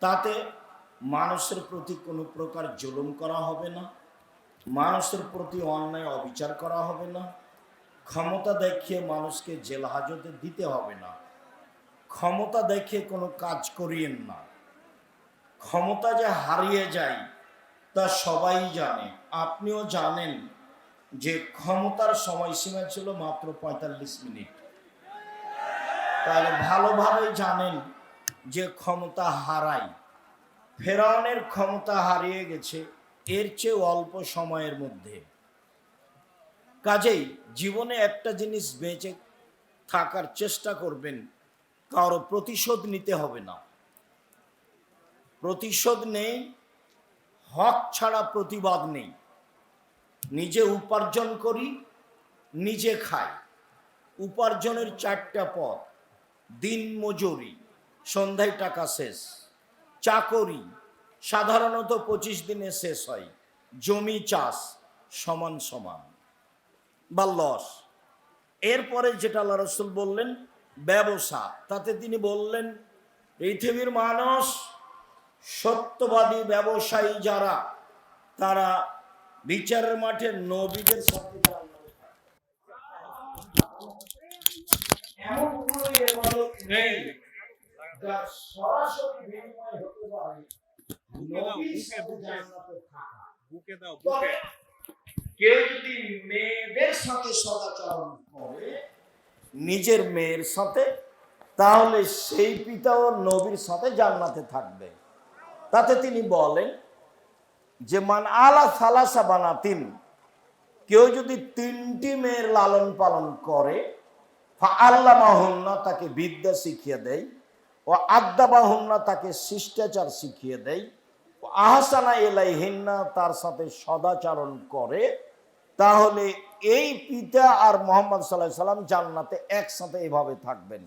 তাতে মানুষের প্রতি কোনো প্রকার জুলুম করা হবে না, মানুষের প্রতি অন্যায় অবিচার করা হবে না, ক্ষমতা দেখিয়ে মানুষকে জেল হাজতে দিতে হবে না। ক্ষমতা দেখিয়ে কোনো কাজ করিয়েন না। ক্ষমতা যে হারিয়ে যায়, তা সবাই জানে। আপনিও জানেন যে ক্ষমতার সময়সীমা ছিল মাত্র পঁয়তাল্লিশ মিনিট। তাহলে ভালোভাবেই জানেন যে ক্ষমতা হারায় ফেরাউনের ক্ষমতা হারিয়ে গেছে, এর চেয়ে অল্প সময়ের মধ্যে। কাজেই জীবনে একটা জিনিস বেঁচে থাকার চেষ্টা করবেন, কারও প্রতিশোধ নিতে হবে না। প্রতিশোধ নেই, হক ছাড়া প্রতিবাদ নেই। নিজে উপার্জন করি, নিজে খাই। উপার্জনের চারটা পথ, দিন মজুরি। সন্ধ্যায় টাকা শেষ। চাকরি সাধারণত পঁচিশ দিনে শেষ হয়। জমি চাষ সমান সমান। বা লস। এরপরে যেটা আল্লাহ রসুল বললেন, ব্যবসা। তাতে তিনি বললেন, পৃথিবীর মানুষ সত্যবাদী ব্যবসায়ী যারা, তারা বিচারের মাঠে নবীদের সাথে এমন কোনো ইবাদত নেই। সরাসরি বিনিময় হতে পারে কেউ যদি মেয়েদের সাথে সদাচরণ করে নিজের মেয়ের সাথে তাহলে সেই পিতাও নবীর সাথে জান্নাতে থাকবে। তাতে তিনি বলেন যে মান আলা সালাসা বানাতিন। কেউ যদি তিনটি মেয়ের লালন পালন করে আল্লাহ মাহুন্না তাকে বিদ্যা শিখিয়ে দেয় ও বাহুন্না তাকে শিষ্টাচার শিখিয়ে দেয়। ও আহসানা এলাই হিন্না তার সাথে সদাচারণ করে। তাহলে এই পিতা আর মোহাম্মদ সাল্লাহ সাল্লাম জান্নাতে একসাথে এভাবে থাকবেন।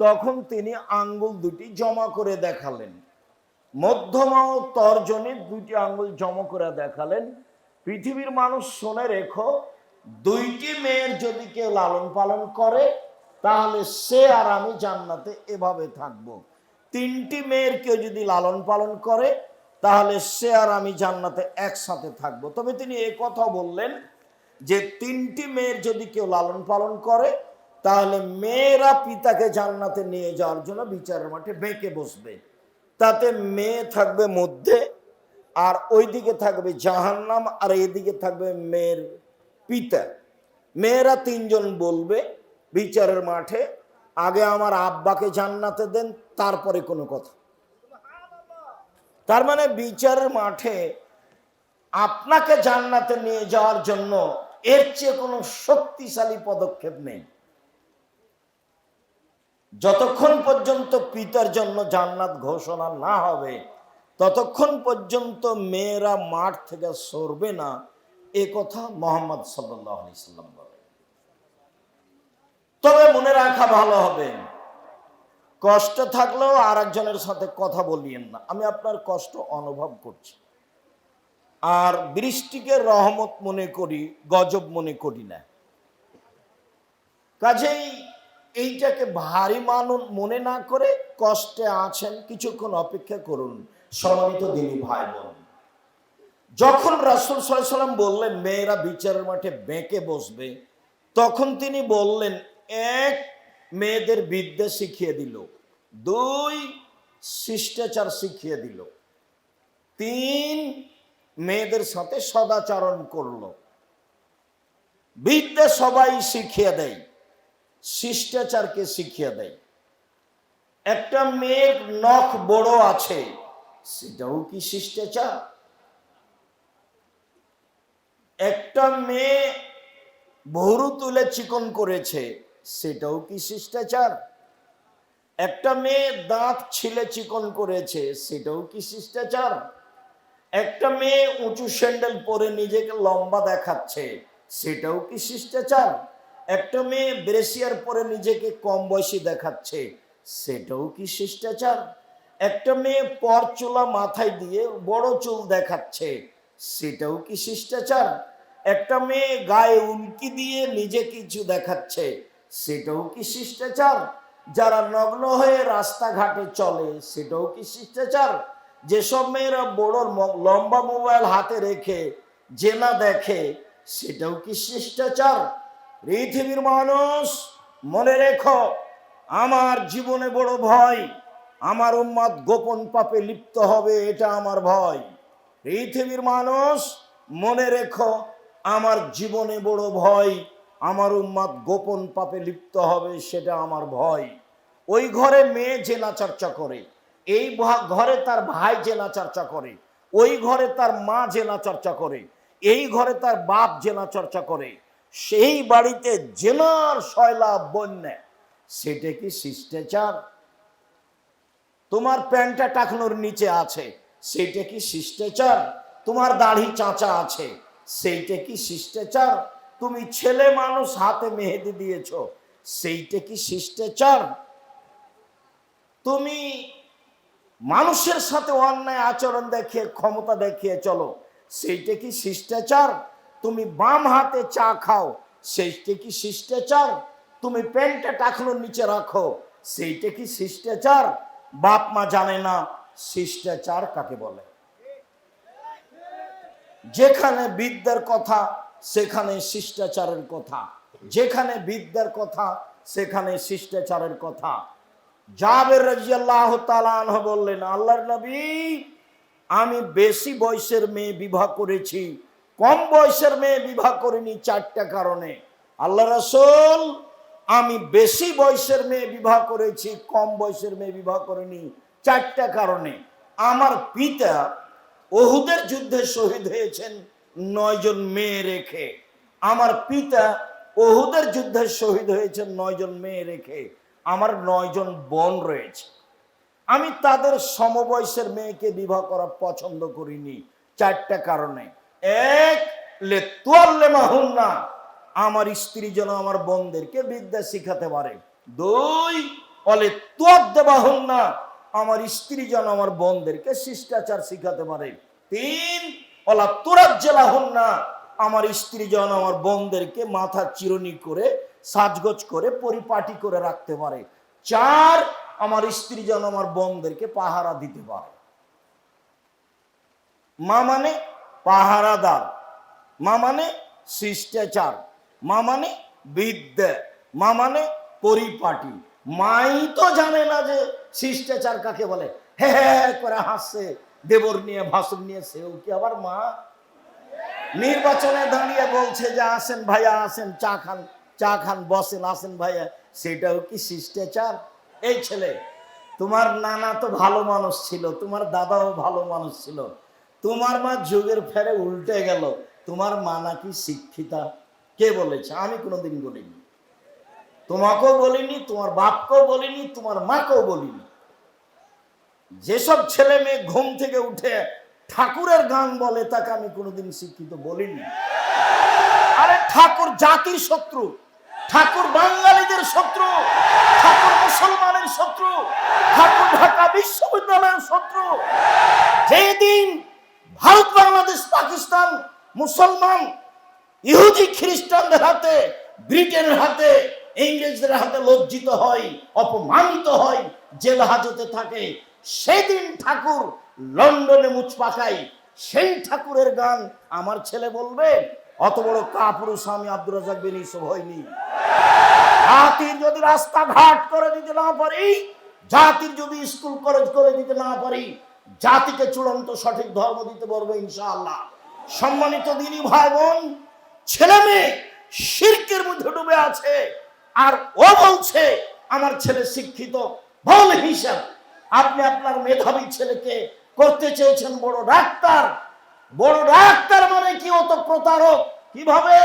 তখন তিনি আঙ্গুল দুটি জমা করে দেখালেন। মধ্যমা ও তর্জনে দুটি আঙ্গুল জমা করে দেখালেন। পৃথিবীর মানুষ শুনে রেখো, দুইটি মেয়ের যদি কেউ লালন পালন করে তাহলে সে আর আমি জান্নাতে এভাবে থাকব। তিনটি মেয়ের কেউ যদি লালন পালন করে, তাহলে সে আর আমি জান্নাতে একসাথে থাকব। তবে তিনি এ কথা বললেন যে, তিনটি মেয়ের যদি কেউ লালন পালন করে, তাহলে মেয়েরা পিতাকে জান্নাতে নিয়ে যাওয়ার জন্য বিচারের মাঠে বেঁকে বসবে। তাতে মেয়ে থাকবে মধ্যে, আর ওইদিকে থাকবে জাহান্নাম, আর এদিকে থাকবে মেয়ের পিতা। মেয়েরা তিনজন বলবে বিচারের মাঠে আগে আমার আব্বাকে জান্নাতে দেন, তারপরে কোনো কথা। তার মানে বিচারের মাঠে আপনাকে জান্নাতে নিয়ে যাওয়ার জন্য এর চেয়ে কোনো শক্তিশালী পদক্ষেপ নেই। যতক্ষণ পর্যন্ত পিতার জন্য জান্নাত ঘোষণা না হবে, ততক্ষণ পর্যন্ত মেয়েরা মাঠ থেকে সরবে না, এ কথা মোহাম্মদ সাল্লাম তবে মনে রাখা ভালো হবে। কষ্ট থাকলেও আর একজনের সাথে কথা বলিয়েন না। আমি আপনার কষ্ট অনুভব করছি। আর বৃষ্টিকে রহমত মনে করি, গজব মনে করি না। কাজেই এইটাকে ভারী মানুষ মনে না করে কষ্টে আছেন, কিছুক্ষণ অপেক্ষা করুন, সম্মানিত দিনী ভাই বোন যখন রাসুল সাল্লাম বললেন, মেয়েরা বিচারের মাঠে বেঁকে বসবে, তখন তিনি বললেন এক মেয়েদের বিদ্যা শিখিয়ে দিল। দুই শিষ্টাচার শিখিয়ে দিল। তিন মেয়েদের সাথে সদাচরণ করল। বিদ্যা সবাই শিখিয়ে দেয়, শিষ্টাচারকে শিখিয়ে দেয়। একটা মেয়ের নখ বড় আছে, সেটাও কি শিষ্টাচার? একটা মেয়ে ভরু তুলে চিকন করেছে সেটাও কি শিষ্টাচার? একটা মেয়ে দাঁত ছিলে চিকন করেছে, সেটাও কি শিষ্টাচার? একটা মেয়ে উঁচু স্যান্ডেল পরে নিজেকে লম্বা দেখাচ্ছে, সেটাও কি শিষ্টাচার? একটা মেয়ে ব্রেসিয়ার পরে নিজেকে কম বয়সী দেখাচ্ছে, সেটাও কি শিষ্টাচার? একটা মেয়ে পর চুলা মাথায় দিয়ে বড় চুল দেখাচ্ছে, সেটাও কি শিষ্টাচার? একটা মেয়ে গায়ে উল্কি দিয়ে নিজে কিছু দেখাচ্ছে সেটাও কি শিষ্টাচার? যারা নগ্ন হয়ে রাস্তাঘাটে চলে, সেটাও কি শিষ্টাচার? যেসব মেয়েরা বড় লম্বা মোবাইল হাতে রেখে জেনা দেখে, সেটাও কি শিষ্টাচার? পৃথিবীর মানুষ, মনে রেখো, আমার জীবনে বড় ভয়, আমার উম্মাদ গোপন পাপে লিপ্ত হবে, এটা আমার ভয়। পৃথিবীর মানুষ, মনে রেখো, আমার জীবনে বড় ভয় আমার উম্মাদ গোপন পাপে লিপ্ত হবে, সেটা আমার ভয়। ওই ঘরে মেয়ে জেনা চর্চা করে, এই ঘরে তার ভাই জেনা চর্চা করে, ওই ঘরে তার মা জেনা চর্চা করে, এই ঘরে তার বাপ জেনা চর্চা করে, সেই বাড়িতে জেনার শয়লা বন্যা। সেটা কি শিষ্টাচার? তোমার প্যান্টটা টাকনোর নিচে আছে সেইটা কি শিষ্টাচার? তোমার দাড়ি চাঁচা আছে, সেইটা কি শিষ্টাচার? তুমি ছেলে মানুষ, হাতে মেহেদি দিয়েছ, সেইটা কি শিষ্টাচার? তুমি মানুষের সাথে অন্যায় আচরণ দেখিয়ে, ক্ষমতা দেখিয়ে চলো, সেইটা কি শিষ্টাচার? তুমি বাম হাতে চা খাও, সেইটা কি শিষ্টাচার? তুমি প্যান্টটা টাকনোর নিচে রাখো, সেইটা কি শিষ্টাচার? বাপ মা জানে না, শিষ্টাচার কাকে বলে? যেখানে বিদ্যার কথা সেখানে শিষ্টাচারের কথা, যেখানে বিদ্যার কথা, সেখানে শিষ্টাচারের কথা। জাবের রাজিয়াল্লাহ তালাহ বললেন, আল্লাহর নবী, আমি বেশি বয়সের মেয়ে বিবাহ করেছি, কম বয়সের মেয়ে বিবাহ করিনি চারটা কারণে। আল্লাহ রাসূল, আমি বেশি বয়সের মেয়ে বিবাহ করেছি, কম বয়সের মেয়ে বিবাহ করিনি চারটা কারণে। আমার পিতা ওহুদের যুদ্ধে শহীদ হয়েছেন নয়জন মেয়ে রেখে। আমার পিতা ওহুদের যুদ্ধে শহীদ হয়েছেন নয়জন মেয়ে রেখে। আমার নয়জন বোন রয়েছে। আমি তাদের সমবয়সের মেয়েকে বিবাহ করা পছন্দ করিনি। চারটা কারণে। এক লে তোয়াল্লে মাহুন্না আমার স্ত্রী যেন আমার বোনদেরকে বিদ্যা শিখাতে পারে। দুই অলে তোয়াদ দেবাহুন্না আমার স্ত্রী যেন আমার বোনদেরকে শিষ্টাচার শিখাতে পারে। তিন অলা তোরাজ জেলাহুন্না আমার স্ত্রী যেন আমার বোনদেরকে মাথা চিরনি করে, সাজগোজ করে, পরিপাটি করে রাখতে পারে। চার, আমার স্ত্রী যেন আমার বোনদেরকে পাহারা দিতে পারে। মা মানে পাহারাদার, মা মানে শিষ্টাচার, মা মানে বিদ্যা, মা মানে পরিপাটি। মাই তো জানে না যে শিষ্টাচার কাকে বলে। হে হে হে, করে হাসছে। দেবর নিয়ে, ভাসুর নিয়ে, সেও কি আবার মা? নির্বাচনে দাঁড়িয়ে বলছে যে, আসেন ভাইয়া, আসেন, চা খান চা খান, বসেন, আসেন ভাইয়া। সেটাও কি শিষ্টাচার? এই ছেলে, তোমার নানা তো ভালো মানুষ ছিল, তোমার দাদাও ভালো মানুষ ছিল। তোমার মা যুগের ফেরে উল্টে গেল, তোমার মা নাকি শিক্ষিতা? কে বলেছে? আমি কোনোদিন বলিনি। তোমাকেও বলিনি, তোমার বাপকেও বলিনি, তোমার মাকেও বলিনি। যেসব ছেলে মেয়ে ঘুম থেকে উঠে ঠাকুরের গান বলে, তাকে আমি কোনোদিন শিক্ষিত বলিনি। আরে ঠাকুর জাতির শত্রু, ঠাকুর বাঙালিদের শত্রু, ঠাকুর মুসলমানের শত্রু, ঠাকুর ঢাকা বিশ্ববিদ্যালয়ের শত্রু। যেদিন ভারত, বাংলাদেশ, পাকিস্তান, মুসলমান, ইহুদি, খ্রিস্টানদের হাতে, ব্রিটেনের হাতে, ইংরেজদের হাতে লজ্জিত হয়, অপমানিত হয়, জেল হাজতে থাকে সেদিন ঠাকুর লন্ডনে মুচ পাকাই সেই ঠাকুরের গান আমার ছেলে বলবে, অত বড় কাপুরুষ আমি আব্দুর রাজাক বিন ইউসুফ হয়নি জাতির যদি রাস্তাঘাট করে দিতে না পারি জাতির যদি স্কুল, কলেজ করে দিতে না পারি, জাতিকে চূড়ান্ত সঠিক ধর্ম দিতে পারব ইনশাআল্লাহ। সম্মানিত দিনী ভাই বোন ছেলে মেয়ে শিরকের মধ্যে ডুবে আছে, আর ও বলছে, আমার ছেলে শিক্ষিত ভুল হিসাব। আপনি আপনার মেধাবী ছেলেকে করতে চেয়েছেন বড় ডাক্তার। বড় ডাক্তার মানে কি? অত প্রতারক। কীভাবে?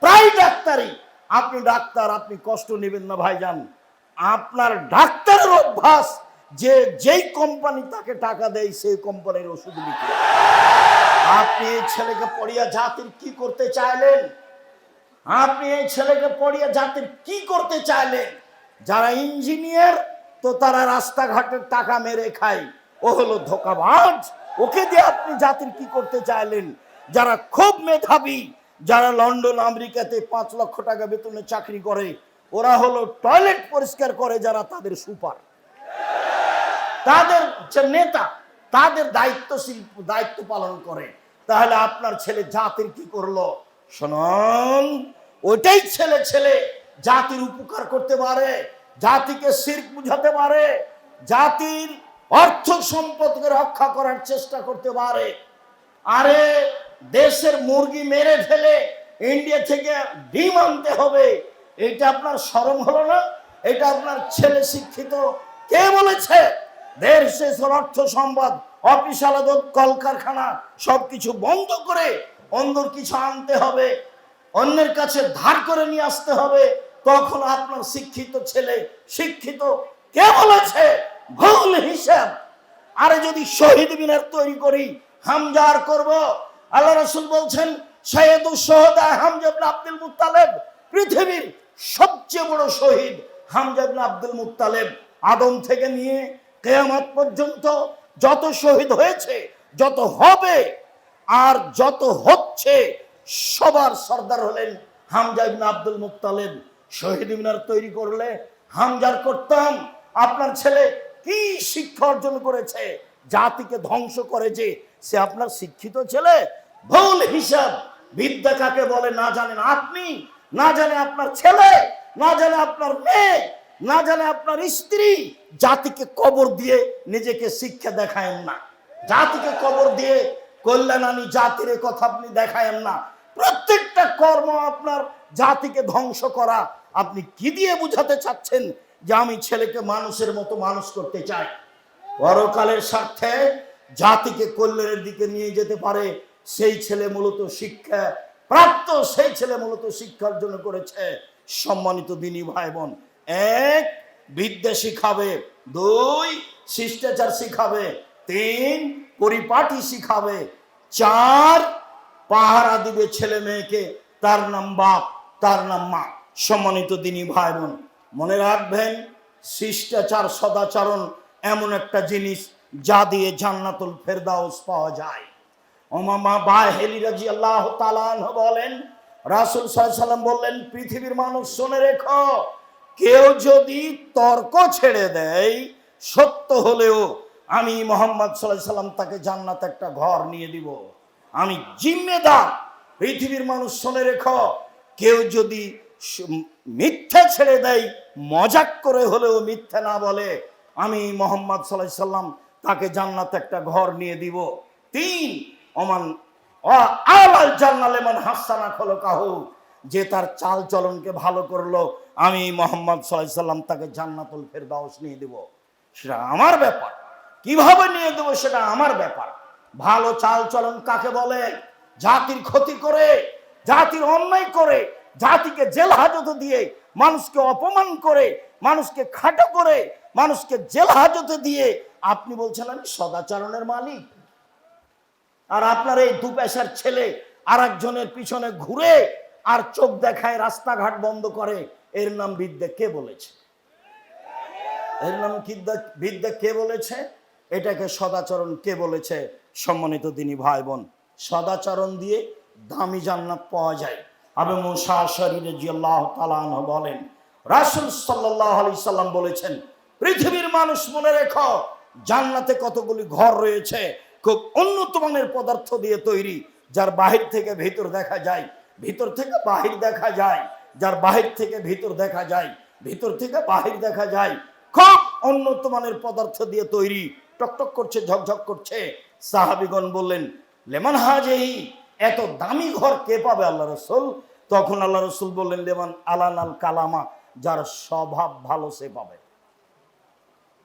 প্রায় ডাক্তারই। আপনি ডাক্তার, আপনি কষ্ট নেবেন না ভাইজান। আপনার ডাক্তারের অভ্যাস, যে যেই কোম্পানি তাকে টাকা দেয়, সেই কোম্পানির ওষুধ লিখে আপনি এই ছেলেকে পড়িয়া জাতির কি করতে চাইলেন? আপনি এই ছেলেকে পড়িয়ে জাতির কি করতে চাইলেন? যারা ইঞ্জিনিয়ার তো তারা রাস্তাঘাটের টাকা মেরে খায়। ও হলো ধোকাবাজ। ওকে দিয়ে আপনি জাতির কি করতে চাইলেন? যারা খুব মেধাবী, যারা লন্ডন, আমেরিকাতে পাঁচ লক্ষ টাকা বেতনে চাকরি করে, ওরা হলো টয়লেট পরিষ্কার করে যারা তাদের সুপার। তাদের যে নেতা, তাদের দায়িত্বশীল, দায়িত্ব পালন করে। তাহলে আপনার ছেলে জাতির কি করল? শুনুন, ওইটাই ছেলে ছেলে জাতির উপকার করতে পারে। জাতিকে শির্ক বুঝাতে পারে, জাতির অর্থ সম্পদকে রক্ষা করার চেষ্টা করতে পারে। আরে, দেশের মুরগি মেরে ফেলে ইন্ডিয়া থেকে ডিম আনতে হবে, এটা আপনার শরম হলো না? এটা আপনার ছেলে শিক্ষিত। কে বলেছে? দেশ শেষের অর্থ সম্পদ, অফিস আলাদত কলকারখানা, সবকিছু বন্ধ করে অন্যর কিছু আনতে হবে, অন্যের কাছে ধার করে নিয়ে আসতে হবে। তখন আপনার শিক্ষিত ছেলে, শিক্ষিত, কে বলেছে? ভুল হিসাব। আরে যদি শহীদ মিনার তৈরি করি, হামজার করব। আল্লাহ রসুল বলছেন সোহদা আব্দুল মুত্তালেব, পৃথিবীর সবচেয়ে বড় শহীদ আব্দুল মুত্তালেব। আদম থেকে নিয়ে কেয়ামত পর্যন্ত যত শহীদ হয়েছে, যত হবে আর যত হচ্ছে, সবার সর্দার হলেন হামজা আব্দুল মুত্তালেব। শহীদ মিনার তৈরি করলে হামজার করতাম। আপনার ছেলে কি শিক্ষা অর্জন করেছে? জাতিকে ধ্বংস করে যে সে আপনার শিক্ষিত ছেলে? ভুল হিসাব। বিদ্যা কাকে বলে না জানেন আপনি? না জানে আপনার ছেলে? না জানে আপনার মেয়ে? না জানে আপনার স্ত্রী? জাতিকে কবর দিয়ে নিজেকে শিক্ষা দেখায়েন না। জাতিকে কবর দিয়ে কল্যাণ আনি জাতির কথা আপনি দেখায়েন না। প্রত্যেকটা কর্ম আপনার জাতিকে ধ্বংস করা, আপনি কি দিয়ে বুঝাতে চাচ্ছেন যে আমি ছেলেকে মানুষের মতো মানুষ করতে চাই? পরকালের স্বার্থে জাতিকে কল্যাণের দিকে নিয়ে যেতে পারে, সেই ছেলে মূলত শিক্ষা, প্রাপ্ত সেই ছেলে মূলত শিক্ষার জন্য করেছে। সম্মানিত দিনী ভাই বোন এক বিদ্যা শিখাবে দুই, শিষ্টাচার শিখাবে, তিন, পরিপাটি শিখাবে, চার, পাহারা দিবে ছেলে মেয়েকে, তার নাম বাপ। তার নাম মা, সম্মানিত দিনী ভাই বোন মনে রাখবেন, শিষ্টাচার, সদাচরণ এমন একটা জিনিস যা দিয়ে জান্নাতুল ফেরদাউস পাওয়া যায়। ওমামা বাহেলি রাজি আল্লাহ বলেন, রাসুল সাল্লাম বললেন, পৃথিবীর মানুষ শুনে রেখো, কেউ যদি তর্ক ছেড়ে দেয়, সত্য হলেও আমি মোহাম্মদ সাল্লাহ সাল্লাম তাকে জান্নাত একটা ঘর নিয়ে দিব। আমি জিম্মেদার, পৃথিবীর মানুষ শুনে রেখো কেউ যদি মিথ্যা ছেড়ে দেয়, মজাক করে হলেও মিথ্যা না বলে, আমি মোহাম্মদ সাল্লাহ সাল্লাম তাকে জান্নাত একটা ঘর নিয়ে দিব। তিন অমান আলাল জান্নালেমান হাসানা খলো কাহু যে তার চাল চলনকে ভালো করল, আমি মোহাম্মদ সাল্লাহ সাল্লাম তাকে জান্নাতুল ফেরদাউস নিয়ে দিব। সেটা আমার ব্যাপার। কীভাবে নিয়ে দেবো সেটা আমার ব্যাপার। ভালো চাল চলন কাকে বলে? জাতির ক্ষতি করে জাতির অন্যায় করে, জাতিকে জেল হাজতে দিয়ে মানুষকে অপমান করে, মানুষকে খাটো করে, মানুষকে জেল হাজতে দিয়ে, আপনি বলছেন আমি সদাচরণের মালিক। আর আপনার এই দু পেশার ছেলে আর একজনের পিছনে ঘুরে আর চোখ দেখায় রাস্তাঘাট বন্ধ করে, এর নাম বিদ্যা কে বলেছে? এর নাম বিদ্যা বিদ্যা কে বলেছে? এটাকে সদাচরণ কে বলেছে? সম্মানিত দিনী ভাই বোন, সদাচরণ দিয়ে দামি জান্নাত পাওয়া যায়। আবে মুসা শরীরে জিয়াল্লাহ তালান বলেন, রাসুল সাল্লাহ আলি সাল্লাম বলেছেন, পৃথিবীর মানুষ মনে রেখো, জান্নাতে কতগুলি ঘর রয়েছে, খুব উন্নত মানের পদার্থ দিয়ে তৈরি, যার বাহির থেকে ভিতর দেখা যায়, ভিতর থেকে বাহির দেখা যায়, যার বাহির থেকে ভিতর দেখা যায়, ভিতর থেকে বাহির দেখা যায়, খুব উন্নত মানের পদার্থ দিয়ে তৈরি, টকটক করছে, ঝকঝক করছে। সাহাবিগণ বললেন, লেমন হাজেহি এত দামি ঘর কে পাবে আল্লাহ রসুল? তখন আল্লাহ রসুল বললেন, লেমান আলাল কালামা, যার স্বভাব ভালো সে পাবে।